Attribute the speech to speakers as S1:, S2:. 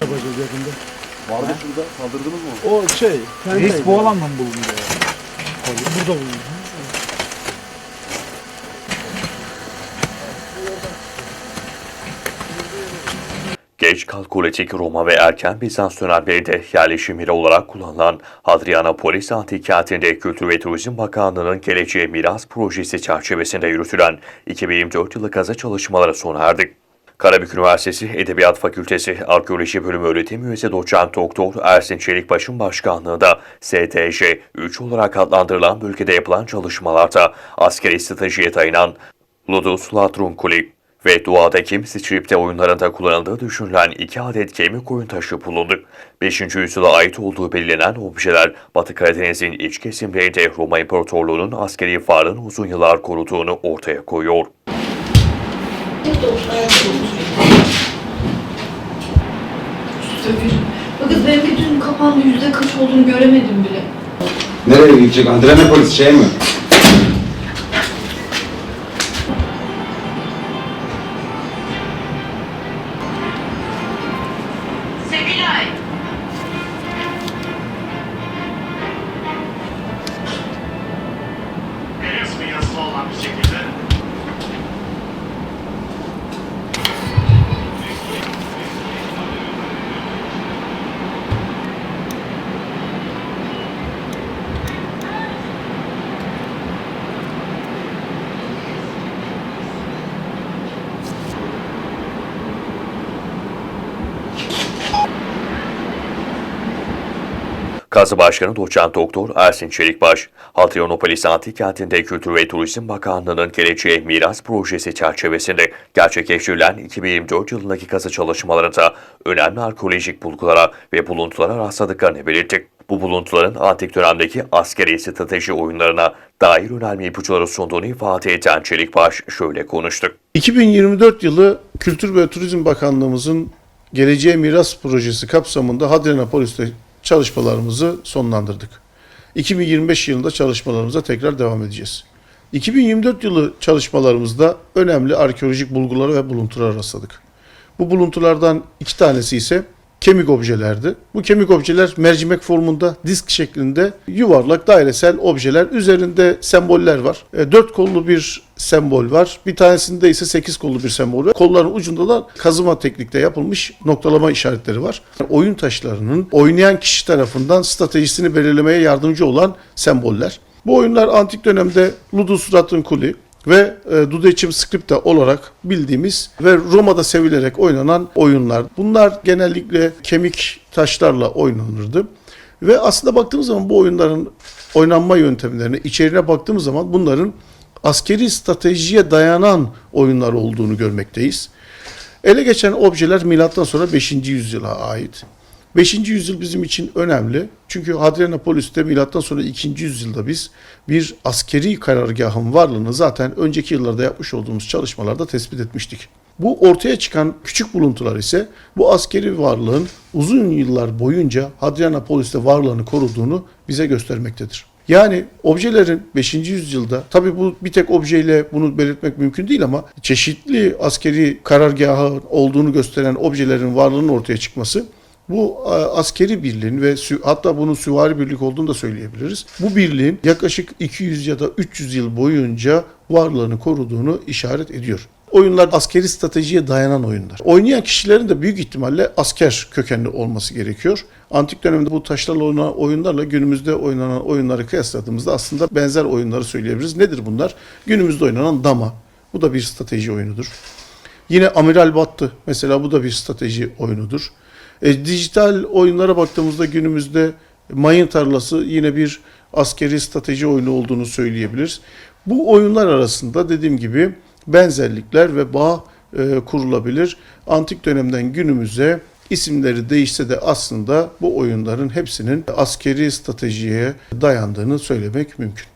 S1: Yapacağız yakında.
S2: Vardı şurada kaldırdınız mı?
S1: O şey.
S3: Reis bu alanda mı bulundu ya?
S1: Burada bulundu.
S4: Geç Kalkolitik Roma ve erken Bizans dönemlerinde yerleşim yeri olarak kullanılan Hadrianapolis Antik Kenti'nde Kültür ve Turizm Bakanlığı'nın Geleceğe Miras Projesi çerçevesinde yürütülen 2024 yılı kazı çalışmaları sona erdi. Karabük Üniversitesi Edebiyat Fakültesi Arkeoloji Bölümü öğretim üyesi doçent doktor Ersin Çelikbaş'ın başkanlığında STJ 3 olarak adlandırılan bölgede yapılan çalışmalarda askeri stratejiye dayanan Ludus Latrunculi ve Doğada Kim Strip'te oyunlarında kullanıldığı düşünülen iki adet kemik oyun taşı bulundu. 5. yüzyıla ait olduğu belirlenen objeler Batı Karadeniz'in iç kesimlerinde Roma İmparatorluğu'nun askeri varlığını uzun yıllar koruduğunu ortaya koyuyor.
S5: Bakın benimki dün kapandı yüzde kaç olduğunu göremedim bile.
S6: Nereye gidecek? Andromepolis şey mi?
S4: Kazı Başkanı Doçent Doktor Ersin Çelikbaş, Hadrianopolis Antik Kenti'nde Kültür ve Turizm Bakanlığı'nın Geleceğe Miras Projesi çerçevesinde gerçekleştirilen 2024 yılındaki kazı çalışmalarında önemli arkeolojik bulgulara ve buluntulara rastladıklarını belirtti. Bu buluntuların antik dönemdeki askeri strateji oyunlarına dair önemli ipuçları sunduğunu ifade eden Çelikbaş şöyle konuştu.
S1: 2024 yılı Kültür ve Turizm Bakanlığımızın Geleceğe Miras Projesi kapsamında Hadrianapolis'te çalışmalarımızı sonlandırdık. 2025 yılında çalışmalarımıza tekrar devam edeceğiz. 2024 yılı çalışmalarımızda önemli arkeolojik bulgulara ve buluntulara rastladık. Bu buluntulardan iki tanesi ise kemik objelerdi. Bu kemik objeler mercimek formunda disk şeklinde yuvarlak dairesel objeler. Üzerinde semboller var. E, dört kollu bir sembol var. Bir tanesinde ise sekiz kollu bir sembol var. Kolların ucunda da kazıma teknikte yapılmış noktalama işaretleri var. Oyun taşlarının oynayan kişi tarafından stratejisini belirlemeye yardımcı olan semboller. Bu oyunlar antik dönemde Ludus Ratunculi ve e, Dudecim Scripta olarak bildiğimiz ve Roma'da sevilerek oynanan oyunlar. Bunlar genellikle kemik taşlarla oynanırdı. Ve aslında baktığımız zaman bu oyunların oynanma yöntemlerine, içeriğine baktığımız zaman bunların askeri stratejiye dayanan oyunlar olduğunu görmekteyiz. Ele geçen objeler milattan sonra 5. yüzyıla ait. 5. yüzyıl bizim için önemli. Çünkü Hadrianapolis'te milattan sonra 2. yüzyılda biz bir askeri karargahın varlığını zaten önceki yıllarda yapmış olduğumuz çalışmalarda tespit etmiştik. Bu ortaya çıkan küçük buluntular ise bu askeri varlığın uzun yıllar boyunca Hadrianapolis'te varlığını koruduğunu bize göstermektedir. Yani objelerin 5. yüzyılda tabi bu bir tek objeyle bunu belirtmek mümkün değil ama çeşitli askeri karargahı olduğunu gösteren objelerin varlığının ortaya çıkması bu e, askeri birliğin ve hatta bunun süvari birlik olduğunu da söyleyebiliriz. Bu birliğin yaklaşık 200 ya da 300 yıl boyunca varlığını koruduğunu işaret ediyor. Oyunlar askeri stratejiye dayanan oyunlar. Oynayan kişilerin de büyük ihtimalle asker kökenli olması gerekiyor. Antik dönemde bu taşlarla oynanan oyunlarla günümüzde oynanan oyunları kıyasladığımızda aslında benzer oyunları söyleyebiliriz. Nedir bunlar? Günümüzde oynanan dama. Bu da bir strateji oyunudur. Yine Amiral Battı mesela bu da bir strateji oyunudur. E, dijital oyunlara baktığımızda günümüzde mayın tarlası yine bir askeri strateji oyunu olduğunu söyleyebiliriz. Bu oyunlar arasında dediğim gibi benzerlikler ve bağ e, kurulabilir. Antik dönemden günümüze isimleri değişse de aslında bu oyunların hepsinin askeri stratejiye dayandığını söylemek mümkün.